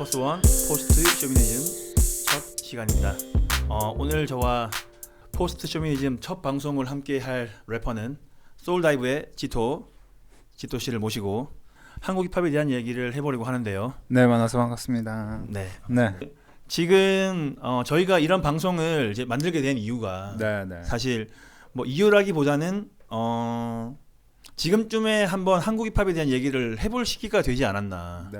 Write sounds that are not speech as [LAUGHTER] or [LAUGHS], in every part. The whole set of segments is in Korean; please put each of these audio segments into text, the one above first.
포스트 원 포스트 쇼미니즘 첫 시간입니다. 어, 오늘 저와 포스트 쇼미니즘 첫 방송을 함께 할 래퍼는 소울다이브의 지토 지토 씨를 모시고 한국 힙합에 대한 얘기를 해보려고 하는데요. 네 만나서 반갑습니다. 네. 네, 지금 어, 저희가 이런 방송을 이제 만들게 된 이유가 네, 네. 사실 뭐 이유라기보다는 어, 지금쯤에 한번 한국 힙합에 대한 얘기를 해볼 시기가 되지 않았나라는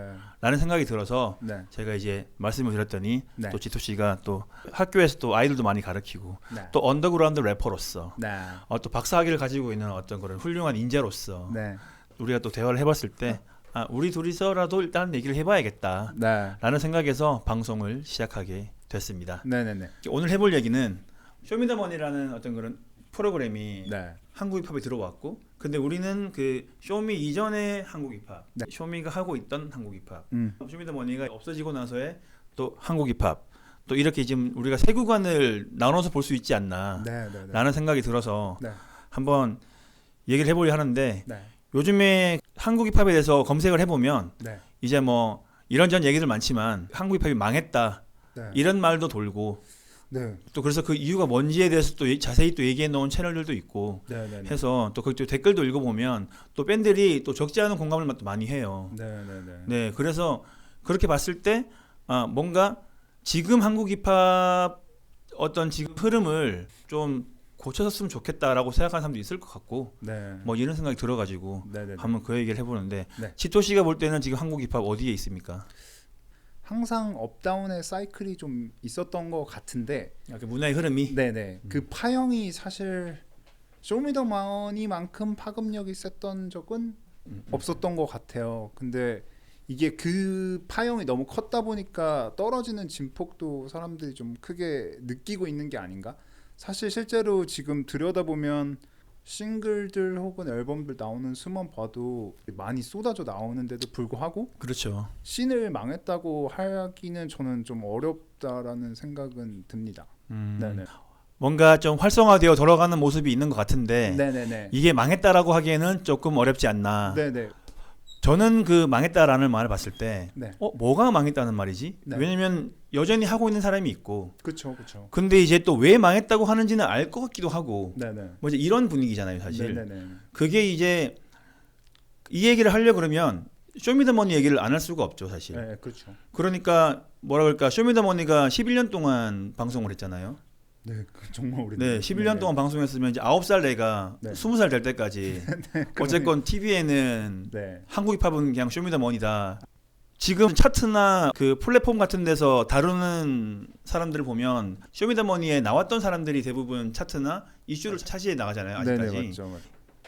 네, 생각이 들어서 네, 제가 이제 말씀을 드렸더니 네. 또 지토 씨가 또 학교에서 또 아이들도 많이 가르치고 네. 또 언더그라운드 래퍼로서 네, 어, 또 박사학위를 가지고 있는 어떤 그런 훌륭한 인재로서 네, 우리가 또 대화를 해봤을 때 아, 우리 둘이서라도 일단 얘기를 해봐야겠다 네, 라는 생각에서 방송을 시작하게 됐습니다. 네, 네, 네, 오늘 해볼 얘기는 쇼미더머니라는 어떤 그런 프로그램이 네, 한국 힙합에 들어왔고 근데 우리는 그 쇼미 이전의 한국 힙합 네. 쇼미가 하고 있던 한국 힙합 음, 쇼미더머니가 없어지고 나서의 또 한국 힙합 또 이렇게 지금 우리가 세 구간을 나눠서 볼 수 있지 않나 네, 네, 네, 라는 생각이 들어서 네. 한번 얘기를 해보려 하는데 네, 요즘에 한국 힙합에 대해서 검색을 해보면 네, 이제 뭐 이런저런 얘기들 많지만 한국 힙합이 망했다 네, 이런 말도 돌고 네, 또 그래서 그 이유가 뭔지에 대해서 또 자세히 또 얘기해 놓은 채널들도 있고 네, 네, 네, 해서 또그 댓글도 읽어보면 또 팬들이 또 적지 않은 공감을 또 많이 해요. 네, 네, 네, 네, 그래서 그렇게 봤을 때 아, 뭔가 지금 한국 힙합 어떤 지금 흐름을 좀 고쳐졌으면 좋겠다라고 생각하는 사람도 있을 것 같고 네, 뭐 이런 생각이 들어가지고 네, 네, 네. 한번 그 얘기를 해보는데 네. 지토 씨가 볼 때는 지금 한국 힙합 어디에 있습니까? 항상 업다운의 사이클이 좀 있었던 것 같은데, 아, 그 문화의 흐름이 네, 네, 그 파형이 사실 쇼미더머니만큼 파급력이 셌던 적은 음, 없었던 것 같아요. 근데 이게 그 파형이 너무 컸다 보니까 떨어지는 진폭도 사람들이 좀 크게 느끼고 있는 게 아닌가? 사실 실제로 지금 들여다보면 싱글들 혹은 앨범들 나오는 수만 봐도 많이 쏟아져 나오는데도 불구하고 그렇죠. 씬을 망했다고 하기는 저는 좀 어렵다라는 생각은 듭니다. 음, 네네. 뭔가 좀 활성화되어 돌아가는 모습이 있는 것 같은데 네네네. 이게 망했다라고 하기에는 조금 어렵지 않나. 네네. 저는 그 망했다라는 말을 봤을 때, 네. 어 뭐가 망했다는 말이지? 네. 왜냐면 여전히 하고 있는 사람이 있고, 그렇죠, 그렇죠. 근데 이제 또 왜 망했다고 하는지는 알 것 같기도 하고, 네네. 뭐 이제 이런 분위기잖아요, 사실. 네네네. 그게 이제 이 얘기를 하려 그러면 쇼미더머니 얘기를 안 할 수가 없죠, 사실. 네, 그렇죠. 그러니까 뭐라 그럴까, 쇼미더머니가 11년 동안 방송을 했잖아요. 네, 그 정말 오래. 네, 11년 동안 방송했으면 이제 9살 내가 네. 20살 될 때까지 [LAUGHS] 어쨌건 TV에는 네. 한국 힙합은 그냥 쇼미더머니다. 지금 차트나 그 플랫폼 같은 데서 다루는 사람들을 보면 쇼미더머니에 나왔던 사람들이 대부분 차트나 이슈를 차지해 나가잖아요 아직까지. 네네 맞죠. 맞죠.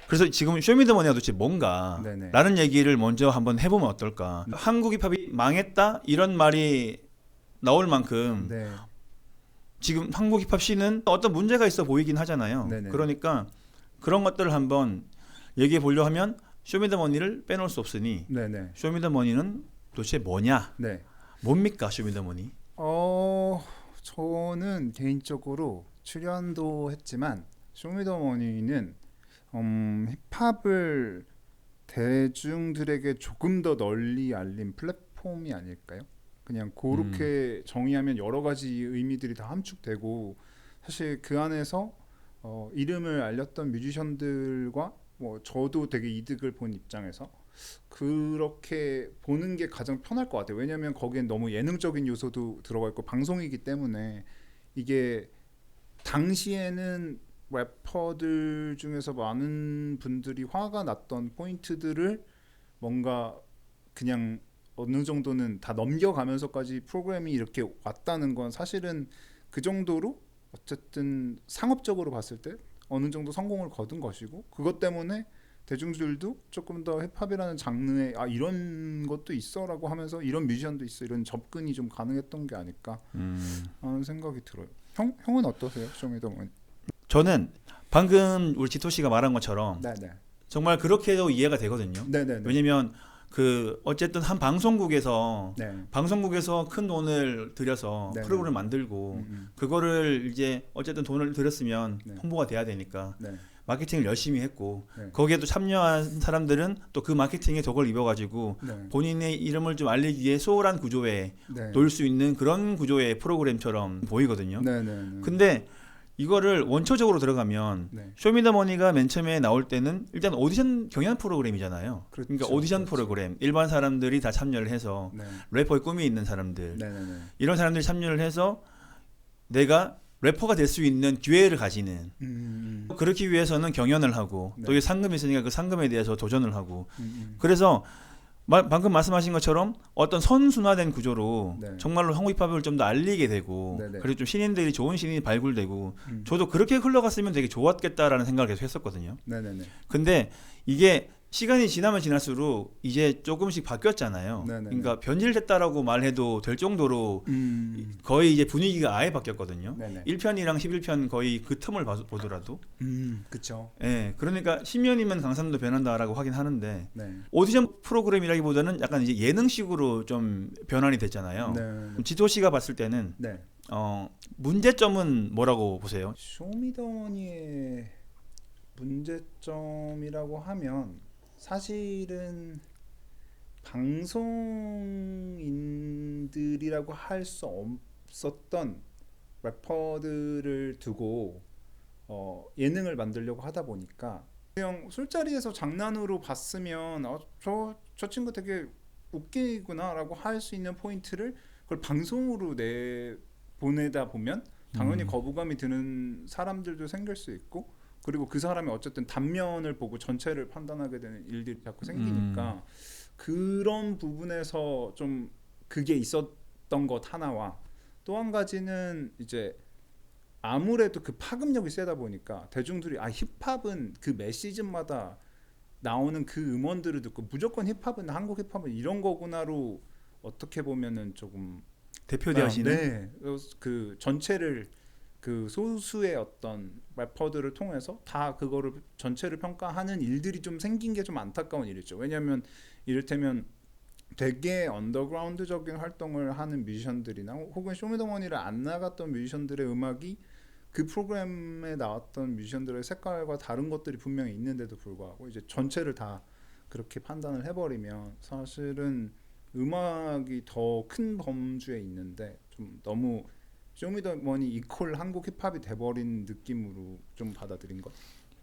그래서 지금 쇼미더머니가 도대체 뭔가? 네네. 라는 얘기를 먼저 한번 해보면 어떨까? 한국 힙합이 망했다 이런 말이 나올 만큼 네. 지금 한국 힙합 씬은 어떤 문제가 있어 보이긴 하잖아요. 네네. 그러니까 그런 것들을 한번 얘기해 보려 하면 쇼미더머니를 빼놓을 수 없으니 네네. 쇼미더머니는 도대체 뭐냐? 네. 뭡니까 쇼미더머니? 어 저는 개인적으로 출연도 했지만 쇼미더머니는 음, 힙합을 대중들에게 조금 더 널리 알린 플랫폼이 아닐까요? 그냥 그렇게 정의하면 여러 가지 의미들이 다 함축되고 사실 그 안에서 어, 이름을 알렸던 뮤지션들과 뭐 저도 되게 이득을 본 입장에서 그렇게 보는 게 가장 편할 것 같아요. 왜냐하면 거기엔 너무 예능적인 요소도 들어가 있고 방송이기 때문에 이게 당시에는 래퍼들 중에서 많은 분들이 화가 났던 포인트들을 뭔가 그냥 어느 정도는 다 넘겨가면서까지 프로그램이 이렇게 왔다는 건 사실은 그 정도로 어쨌든 상업적으로 봤을 때 어느 정도 성공을 거둔 것이고 그것 때문에 대중들도 조금 더 힙합이라는 장르에 아 이런 것도 있어라고 하면서 이런 뮤지션도 있어 이런 접근이 좀 가능했던 게 아닐까 하는 생각이 들어요. 형 형은 어떠세요, 쇼미더머니? 저는 방금 우리 지토 씨가 말한 것처럼 네네. 정말 그렇게도 이해가 되거든요. 네네네. 왜냐면 그 어쨌든 한 방송국에서 네. 방송국에서 큰 돈을 들여서 네네. 프로그램 만들고 음, 음. 그거를 이제 어쨌든 돈을 들였으면 네. 홍보가 돼야 되니까 네. 마케팅을 열심히 했고 네. 거기에 또 참여한 사람들은 또 그 마케팅에 덕을 입어가지고 네. 본인의 이름을 좀 알리기 위해 소홀한 구조에 네. 놓을 수 있는 그런 구조의 프로그램처럼 보이거든요. 네, 네, 네. 근데 이거를 원초적으로 들어가면 네. 쇼미더머니가 맨 처음에 나올 때는 일단 오디션 경연 프로그램이잖아요. 그렇죠, 그러니까 오디션 그렇죠. 프로그램 일반 사람들이 다 참여를 해서 네. 래퍼의 꿈이 있는 사람들 네, 네, 네. 이런 사람들이 참여를 해서 내가 래퍼가 될 수 있는 기회를 가지는 음, 음, 그렇기 위해서는 경연을 하고 네. 또이 상금이 있으니까 그 상금에 대해서 도전을 하고 음, 음. 그래서 마- 방금 말씀하신 것처럼 어떤 선순화된 구조로 네. 정말로 한국 힙합을 좀 더 알리게 되고 네네. 그리고 좀 신인들이 좋은 신인이 발굴되고 음. 저도 그렇게 흘러갔으면 되게 좋았겠다라는 생각을 계속 했었거든요. 네, 네, 네. 근데 이게 시간이 지나면 지날수록 이제 조금씩 바뀌었잖아요. 네네네. 그러니까 변질됐다라고 말해도 될 정도로 음. 거의 이제 분위기가 아예 바뀌었거든요. 네, 네. 1편이랑 11편 거의 그 틈을 봐- 보더라도 음, 그렇죠. 예, 그러니까 10년이면 강산도 변한다라고 하긴 하는데 네. 오디션 프로그램이라기보다는 약간 이제 예능식으로 좀 변환이 됐잖아요. 네. 지도 씨가 봤을 때는 네. 어, 문제점은 뭐라고 보세요? 쇼미더머니의 문제점이라고 하면 사실은 방송인들이라고 할 수 없었던 래퍼들을 두고 어, 예능을 만들려고 하다 보니까 그냥 술자리에서 장난으로 봤으면 어, 저, 저 친구 되게 웃기구나라고 할 수 있는 포인트를 그걸 방송으로 내 보내다 보면 당연히 음. 거부감이 드는 사람들도 생길 수 있고 그리고 그 사람이 어쨌든 단면을 보고 전체를 판단하게 되는 일들이 자꾸 생기니까 그런 부분에서 좀 그게 있었던 것 하나와 또 한 가지는 이제 아무래도 그 파급력이 세다 보니까 대중들이 아 힙합은 그 매 시즌마다 나오는 그 음원들을 듣고 무조건 힙합은 한국 힙합은 이런 거구나로 어떻게 보면은 조금 대표되시는 아, 네. 그 전체를 그 소수의 어떤 래퍼들을 통해서 다 그거를 전체를 평가하는 일들이 좀 생긴 게 좀 안타까운 일이죠. 왜냐하면 이를테면 되게 언더그라운드적인 활동을 하는 뮤지션들이나 혹은 쇼미더머니를 안 나갔던 뮤지션들의 음악이 그 프로그램에 나왔던 뮤지션들의 색깔과 다른 것들이 분명히 있는데도 불구하고 이제 전체를 다 그렇게 판단을 해버리면 사실은 음악이 더 큰 범주에 있는데 좀 너무 쇼미더머니 이퀄 한국 힙합이 돼버린 느낌으로 좀 받아들인 것.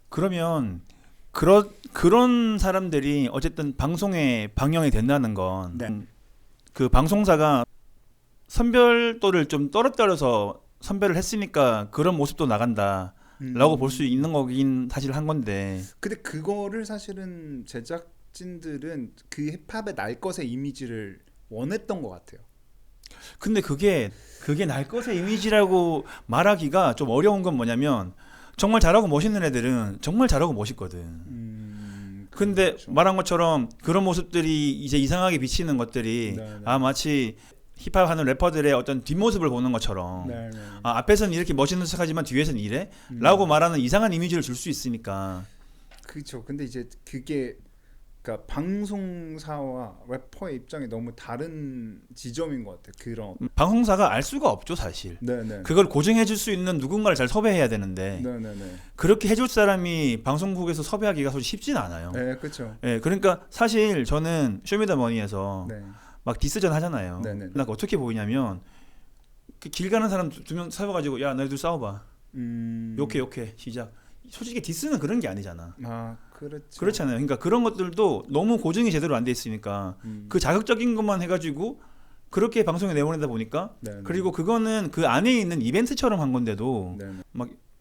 그러면 그런 그런 사람들이 어쨌든 방송에 방영이 된다는 건그 네. 방송사가 선별도를 좀 떨어뜨려서 선별을 했으니까 그런 모습도 나간다 라고 음. 볼수 있는 거긴 사실 한 건데 근데 그거를 사실은 제작진들은 그 힙합의 날 것의 이미지를 원했던 것 같아요. 근데 그게 그게 날 것의 이미지라고 말하기가 좀 어려운 건 뭐냐면 정말 잘하고 멋있는 애들은 정말 잘하고 멋있거든. 음, 근데 그렇죠. 말한 것처럼 그런 모습들이 이제 이상하게 비치는 것들이 네, 네. 아 마치 힙합 하는 래퍼들의 어떤 뒷모습을 보는 것처럼 네, 네. 아 앞에서는 이렇게 멋있는 척하지만 뒤에서는 이래? 음. 라고 말하는 이상한 이미지를 줄 수 있으니까 그렇죠. 근데 이제 그게 그러니까 방송사와 래퍼의 입장이 너무 다른 지점인 것 같아요. 그런. 방송사가 알 수가 없죠 사실 네네. 그걸 고증해 줄 수 있는 누군가를 잘 섭외해야 되는데 네네네. 그렇게 해줄 사람이 방송국에서 섭외하기가 솔직히 쉽진 않아요 네, 그렇죠. 예, 그러니까 사실 저는 쇼미더머니에서 네. 막 디스전 하잖아요. 네네. 나 어떻게 보이냐면 그 길 가는 사람 두 명 세워가지고 야 너희들 싸워봐. 음. 욕해 욕해 시작. 솔직히 디스는 그런 게 아니잖아. 아, 그렇죠. 그렇잖아요. 그러니까 그런 것들도 너무 고증이 제대로 안 돼 있으니까 음. 그 자극적인 것만 해가지고 그렇게 방송에 내보내다 보니까 네네. 그리고 그거는 그 안에 있는 이벤트처럼 한 건데도 네네.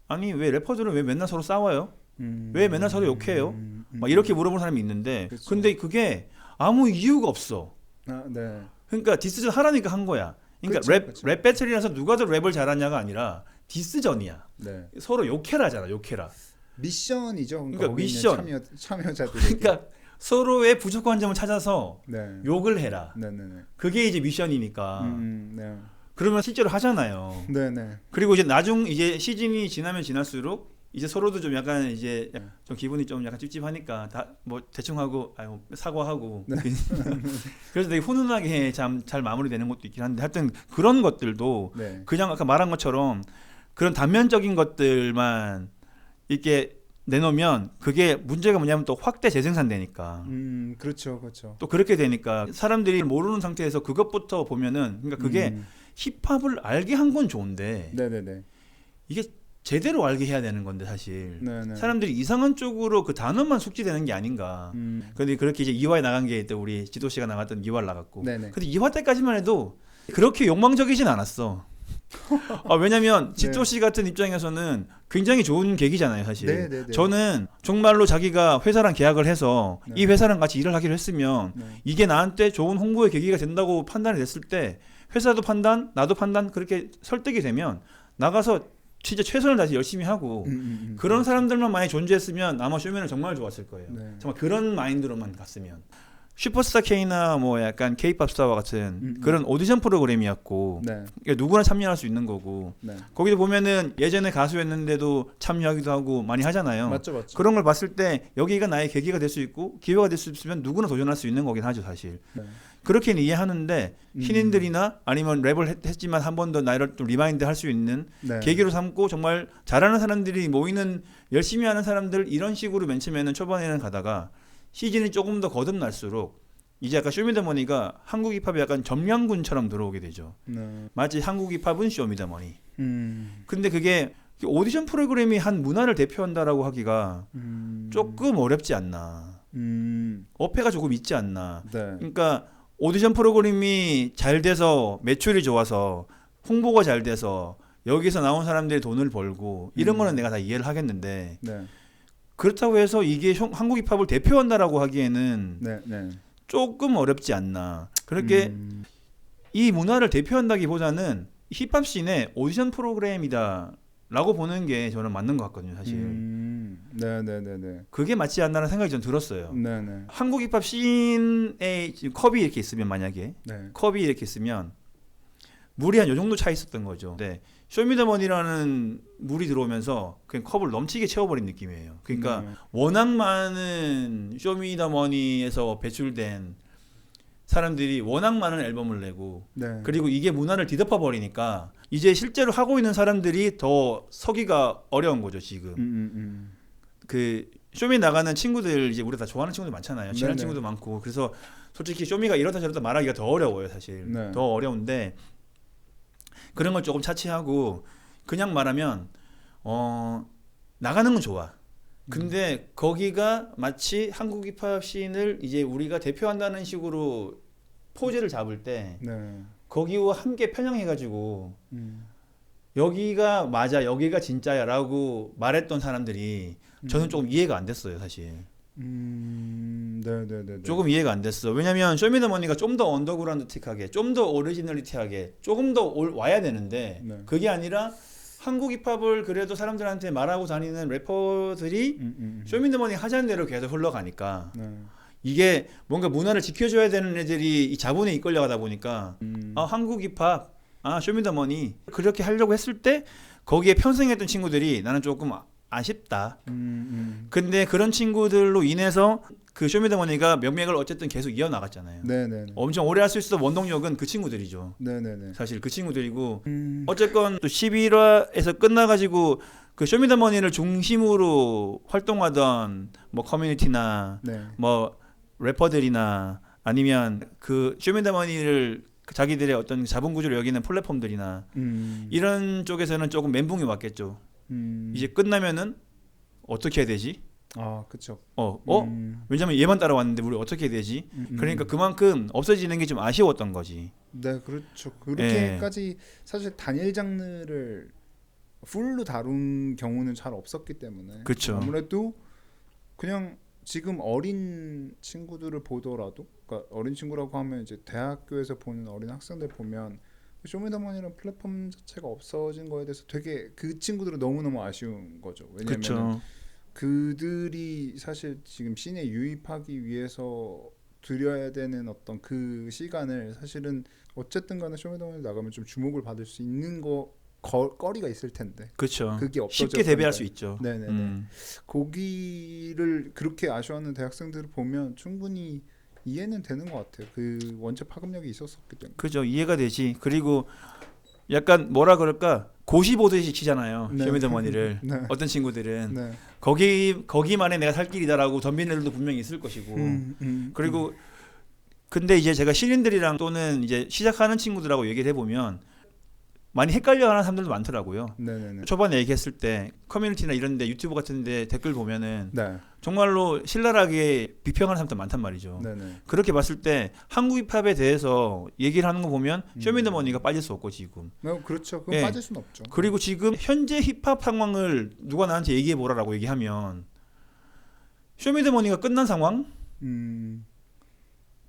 아니 왜 래퍼들은 왜 맨날 서로 싸워요? 음. 왜 맨날 서로 욕해요? 음, 음. 막 이렇게 물어보는 사람이 있는데 그쵸. 근데 그게 아무 이유가 없어. 아, 네. 그러니까 디스전 하라니까 한 거야. 그러니까 그쵸, 랩, 그쵸. 랩 배틀이라서 누가 더 랩을 잘하냐가 아니라 디스전이야. 네. 서로 욕해라잖아, 욕해라. 미션이죠. 그러니까, 그러니까 거기 있는 미션. 참여 참여자들. 그러니까 서로의 부족한 점을 찾아서 네. 욕을 해라. 네 네 네. 그게 이제 미션이니까. 음, 네. 그러면 실제로 하잖아요. 네 네. 그리고 이제 나중 이제 시즌이 지나면 지날수록 이제 서로도 좀 약간 이제 네. 좀 기분이 좀 약간 찝찝하니까 다 뭐 대충 하고 아유 사과하고 네. [LAUGHS] 그래서 되게 훈훈하게 참 잘 마무리되는 것도 있긴 한데 하여튼 그런 것들도 네. 그냥 아까 말한 것처럼 그런 단면적인 것들만 이렇게 내놓으면 그게 문제가 뭐냐면 또 확대 재생산되니까 음, 그렇죠, 그렇죠. 또 그렇게 되니까 사람들이 모르는 상태에서 그것부터 보면은 그러니까 그게 음, 힙합을 알게 한 건 좋은데 네네네. 이게 제대로 알게 해야 되는 건데 사실 네네. 사람들이 이상한 쪽으로 그 단어만 숙지되는 게 아닌가. 음, 근데 그렇게 이제 2화에 나간 게 또 우리 지도 씨가 나갔던 2화를 나갔고. 네네. 근데 2화 때까지만 해도 그렇게 욕망적이진 않았어. 아, 왜냐면 네. 씨 같은 입장에서는 굉장히 좋은 계기잖아요, 사실. 네 네 네. 저는 정말로 자기가 회사랑 계약을 해서 네. 이 회사랑 같이 일을 하기로 했으면 네. 이게 나한테 좋은 홍보의 계기가 된다고 판단이 됐을 때 회사도 판단, 나도 판단 그렇게 설득이 되면 나가서 진짜 최선을 다해서 열심히 하고 음, 음, 음. 그런 사람들만 많이 존재했으면 아마 쇼맨은 정말 좋았을 거예요. 네. 정말 그런 마인드로만 갔으면 슈퍼스타 K나 뭐 약간 K-팝 스타와 같은 음, 음. 그런 오디션 프로그램이었고 네, 그러니까 누구나 참여할 수 있는 거고 네. 거기도 보면은 예전에 가수였는데도 참여하기도 하고 많이 하잖아요. 맞죠, 맞죠. 그런 걸 봤을 때 여기가 나의 계기가 될 수 있고 기회가 될 수 있으면 누구나 도전할 수 있는 거긴 하죠 사실. 네. 그렇게는 이해하는데 음. 신인들이나 아니면 랩을 했, 했지만 한 번 더 나를 좀 리마인드 할 수 있는 네. 계기로 삼고 정말 잘하는 사람들이 모이는 열심히 하는 사람들 이런 식으로 맨 처음에는 초반에는 가다가 시즌이 조금 더 거듭날수록 이제 약간 쇼미더머니가 한국 힙합이 약간 점령군처럼 들어오게 되죠. 네. 마치 한국 힙합은 쇼미더머니. 음, 근데 그게 오디션 프로그램이 한 문화를 대표한다라고 하기가 음, 조금 어렵지 않나. 음, 어폐가 조금 있지 않나. 네. 그러니까 오디션 프로그램이 잘 돼서 매출이 좋아서 홍보가 잘 돼서 여기서 나온 사람들이 돈을 벌고 이런 음. 거는 내가 다 이해를 하겠는데 네. 그렇다고 해서 이게 형- 한국 힙합을 대표한다라고 하기에는 네, 네. 조금 어렵지 않나. 그렇게 음, 이 문화를 대표한다기보다는 힙합 씬의 오디션 프로그램이다라고 보는 게 저는 맞는 것 같거든요, 사실. 음, 네, 네, 네, 네. 그게 맞지 않나라는 생각이 전 들었어요. 네, 네. 한국 힙합 씬에 지금 컵이 이렇게 있으면 만약에 네. 컵이 이렇게 있으면 물이 한 요 정도 차 있었던 거죠. 네. 쇼미더머니라는 물이 들어오면서 그냥 컵을 넘치게 채워버린 느낌이에요. 그러니까 네. 워낙 많은 쇼미더머니에서 배출된 사람들이 워낙 많은 앨범을 내고 네. 그리고 이게 문화를 뒤덮어 버리니까 이제 실제로 하고 있는 사람들이 더 서기가 어려운 거죠 지금. 음, 음, 음. 그 쇼미 나가는 친구들 이제 우리 다 좋아하는 친구들 많잖아요. 친한 네네. 친구도 많고 그래서 솔직히 쇼미가 이렇다 저렇다 말하기가 더 어려워요 사실. 네. 더 어려운데 그런 걸 조금 차치하고 그냥 말하면 어 나가는 건 좋아. 근데 거기가 마치 한국 힙합 씬을 이제 우리가 대표한다는 식으로 포즈를 잡을 때 네. 거기와 함께 편향해가지고 음. 여기가 맞아 여기가 진짜야라고 말했던 사람들이 저는 조금 이해가 안 됐어요 사실 음, 네, 네, 네. 네. 조금 이해가 안 됐어 왜냐면 쇼미더머니가 좀 더 언더그라운드틱하게 좀 더 오리지널리티하게 조금 더 올, 와야 되는데 네. 그게 아니라 한국 힙합을 그래도 사람들한테 말하고 다니는 래퍼들이 음, 음, 음. 쇼미더머니 하자는 대로 계속 흘러가니까 네. 이게 뭔가 문화를 지켜줘야 되는 애들이 이 자본에 이끌려가다 보니까 음. 아 한국 힙합 아 쇼미더머니 그렇게 하려고 했을 때 거기에 편승했던 친구들이 나는 조금 아- 아쉽다. 음, 음. 근데 그런 친구들로 인해서 그 쇼미더머니가 명맥을 어쨌든 계속 이어나갔잖아요. 네, 네, 네. 엄청 오래 할 수 있었던 원동력은 그 친구들이죠. 네, 네, 네. 사실 그 친구들이고 음. 어쨌건 또 11화에서 끝나가지고 그 쇼미더머니를 중심으로 활동하던 뭐 커뮤니티나 네. 뭐 래퍼들이나 아니면 그 쇼미더머니를 자기들의 어떤 자본 구조를 여기는 플랫폼들이나 음. 이런 쪽에서는 조금 멘붕이 왔겠죠. 음. 이제 끝나면은 어떻게 해야 되지? 아, 그렇죠. 어, 어? 음. 왜냐면 얘만 따라왔는데 우리 어떻게 해야 되지? 음, 음. 그러니까 그만큼 없어지는 게 좀 아쉬웠던 거지. 네, 그렇죠. 예. 그렇게까지 사실 단일 장르를 풀로 다룬 경우는 잘 없었기 때문에 그쵸. 아무래도 그냥 지금 어린 친구들을 보더라도 그러니까 어린 친구라고 하면 이제 대학교에서 보는 어린 학생들 보면 쇼미더머니라는 플랫폼 자체가 없어진 거에 대해서 되게 그 친구들은 너무너무 아쉬운 거죠. 왜냐면. 그들이 사실 지금 씬에 유입하기 위해서 들여야 되는 어떤 그 시간을 사실은 어쨌든 간에 쇼미더머니 나가면 좀 주목을 받을 수 있는 거 거, 거리가 있을 텐데 그렇죠. 그게 없어져 쉽게 대비할 수 있죠. 네네네 음. 거기를 그렇게 아쉬워하는 대학생들을 보면 충분히 이해는 되는 것 같아요. 그 원체 파급력이 있었었기 때문에. 그죠. 이해가 되지. 그리고 약간 뭐라 그럴까? 고시 보듯이 치잖아요. 네. 쇼미더머니를. [LAUGHS] 네. 어떤 친구들은 네. 거기 거기만에 내가 살 길이다라고 덤비는 애들도 분명히 있을 것이고. 음, 음, 그리고 근데 이제 제가 신인들이랑 또는 이제 시작하는 친구들하고 얘기를 해보면 많이 헷갈려하는 사람들도 많더라고요. 음. 네네네. 초반에 얘기했을 때 커뮤니티나 이런데 유튜브 같은데 댓글 보면은 네. 정말로 신랄하게 비평하는 사람들 많단 말이죠. 네네. 그렇게 봤을 때 한국 힙합에 대해서 얘기를 하는 거 보면 음. 쇼미더머니가 빠질 수 없고 지금 네, 그렇죠. 그건 예. 빠질 수는 없죠. 그리고 지금 현재 힙합 상황을 누가 나한테 얘기해 보라라고 얘기하면 쇼미더머니가 끝난 상황 음.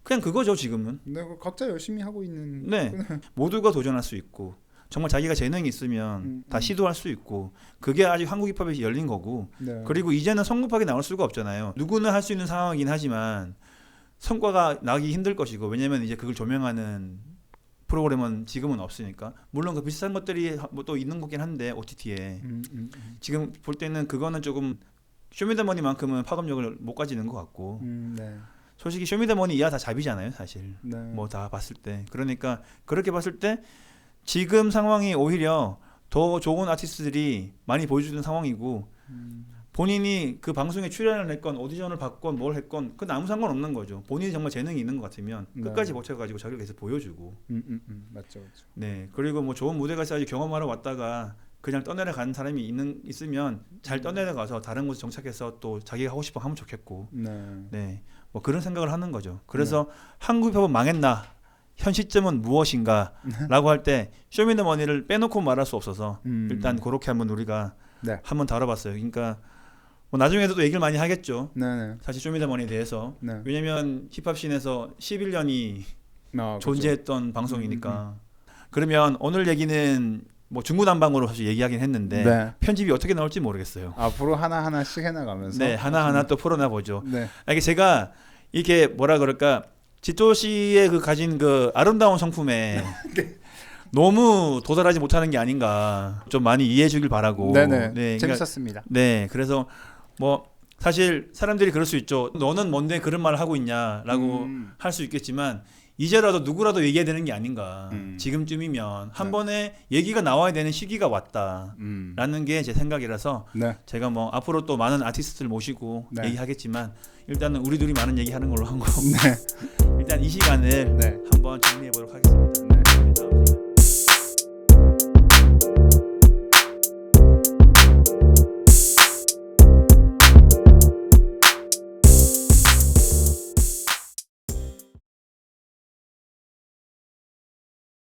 그냥 그거죠 지금은 네, 그 각자 열심히 하고 있는. 네 [LAUGHS] 모두가 도전할 수 있고 정말 자기가 재능이 있으면 음, 다 음. 시도할 수 있고 그게 아직 한국 힙합이 열린 거고 네. 그리고 이제는 성급하게 나올 수가 없잖아요. 누구나 할 수 있는 상황이긴 하지만 성과가 나기 힘들 것이고 왜냐면 이제 그걸 조명하는 프로그램은 지금은 없으니까 물론 그 비슷한 것들이 뭐 또 있는 거긴 한데 OTT에 음, 음, 음. 지금 볼 때는 그거는 조금 쇼미더머니만큼은 파급력을 못 가지는 것 같고 음, 네. 솔직히 쇼미더머니 이하 다 잡이잖아요 사실 네. 뭐다 봤을 때 그러니까 그렇게 봤을 때 지금 상황이 오히려 더 좋은 아티스트들이 많이 보여주는 상황이고 음, 본인이 그 방송에 출연을 했건 오디션을 받건 뭘 했건 그건 아무 상관없는 거죠. 본인이 정말 재능이 있는 것 같으면 네. 끝까지 버텨가지고 자기를 계속 보여주고 음, 음, 음. 맞죠, 맞죠. 네 그리고 뭐 좋은 무대가 있어야지 경험하러 왔다가 그냥 떠내려 가는 사람이 있는 있으면 잘 떠내려 가서 다른 곳에 정착해서 또 자기가 하고 싶어 하면 좋겠고 네. 네 뭐 그런 생각을 하는 거죠. 그래서 한국 힙합은 망했나 현 시점은 무엇인가라고 할 때 쇼미더머니를 빼놓고 말할 수 없어서 음. 일단 그렇게 한번 우리가 네. 한번 다뤄봤어요. 그러니까 뭐 나중에도 또 얘기를 많이 하겠죠. 네, 네. 사실 쇼미더머니에 대해서 네. 왜냐면 힙합 씬에서 11년이 아, 그죠. 존재했던 방송이니까 그러면 오늘 얘기는 뭐 중구난방으로 사실 얘기하긴 했는데 네. 편집이 어떻게 나올지 모르겠어요. 앞으로 하나 하나씩 해나가면서. 네 하나 하나 또 풀어나 보죠. 네. 아, 이게 제가 이게 뭐라 그럴까 지토 씨의 그 가진 그 아름다운 성품에 [LAUGHS] 네. 너무 도달하지 못하는 게 아닌가 좀 많이 이해해 주길 바라고. 네네. 네, 그러니까 재밌었습니다. 네, 그래서 뭐 사실 사람들이 그럴 수 있죠. 너는 뭔데 그런 말을 하고 있냐라고 음. 할수 있겠지만 이제라도 누구라도 얘기해야 되는 게 아닌가. 음. 지금쯤이면 한 네. 번에 얘기가 나와야 되는 시기가 왔다라는 음. 게제 생각이라서 네. 제가 뭐 앞으로 또 많은 아티스트를 모시고 네. 얘기하겠지만 일단은 우리 둘이 많은 얘기하는 걸로 한 거. 네. [LAUGHS] 일단 이 시간을 네. 한번 정리해 보도록 하겠습니다.